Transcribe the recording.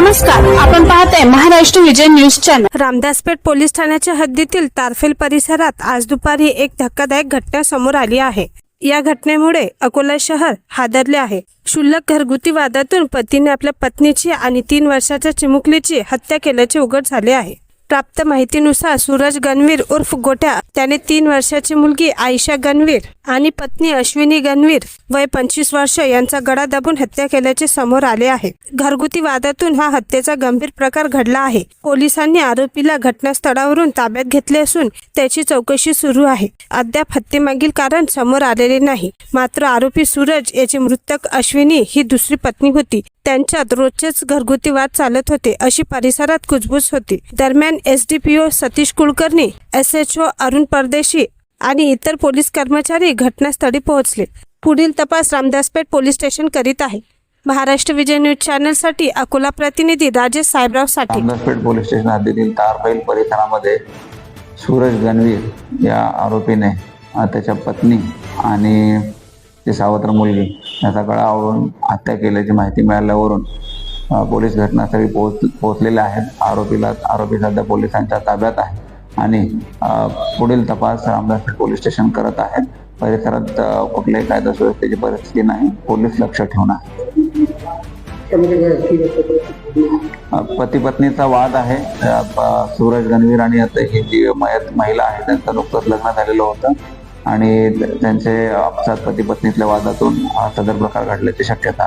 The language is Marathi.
नमस्कार आपण पाहताय Maharashtra Vijay news channel Ramdaspeth police ठाण्याच्या हद्दीतील तारफेल परिसरात आज दुपारी एक धक्कादायक घटना समोर आली आहे. या घटनेमुळे अकोला शहर हादरले आहे. क्षुल्लक घरगुती वादातून पतीने आपल्या पत्नीची आणि तीन वर्षाच्या चिमुकलीची हत्या केल्याचे उघड झाले आहे. प्राप्त माहितीनुसार सूरज गणवीर उर्फ गोट्या त्याने तीन वर्षाची मुलगी आयशा गणवीर आणि पत्नी अश्विनी गणवीर वय पंचवीस वर्ष यांचा गळा दाबून हत्या केल्याचे समोर आले आहे. घरगुती वादातून हा हत्येचा गंभीर प्रकार घडला आहे. पोलिसांनी आरोपीला घटनास्थळावरून ताब्यात घेतले असून त्याची चौकशी सुरू आहे. अद्याप हत्येमागील कारण समोर आलेले नाही. मात्र आरोपी सूरज याची मृतक अश्विनी ही दुसरी पत्नी होती. त्यांच्यात रोजचेच घरगुती वाद चालत होते अशी परिसरात कुजबूज होती. दरम्यान S D P O Satish Kulkarni S H O Arun Pardeshi आणि इतर पोलीस कर्मचारी घटनास्थळी पोहोचले. पुढील तपास रामदासपेठ पोलीस स्टेशन करीत आहे. महाराष्ट्र विजय न्यूज चॅनलसाठी अकोला प्रतिनिधी राजेश साहेबराव साठे. रामदासपेठ पोलीस स्टेशन हद्दीतील तारफैल परिसरामध्ये सूरज गणवीर या आरोपीने त्याच्या पत्नी आणि ती सावत्र मुलगी याचा गळा आवरून हत्या केल्याची माहिती मिळाल्यावरून पोलीस घटनास्थळी पोहोच पोहोचलेले आहेत. आरोपीला आरोपी सध्या पोलिसांच्या ताब्यात आहे आणि पुढील तपास रामदास पोलीस स्टेशन करत आहेत. परिसरात कुठल्याही कायदा सुव्यवस्थेची परिस्थिती नाही. पोलीस लक्ष ठेवून आहे. पती पत्नीचा वाद आहे. सूरज गणवीर आणि आता ही जी मयत महिला आहे त्यांचं नुकतंच लग्न झालेलं होतं. आणि त्यांचे आपसात पती पत्नीतल्या वादातून हा सदर प्रकार घडल्याची शक्यता आहे.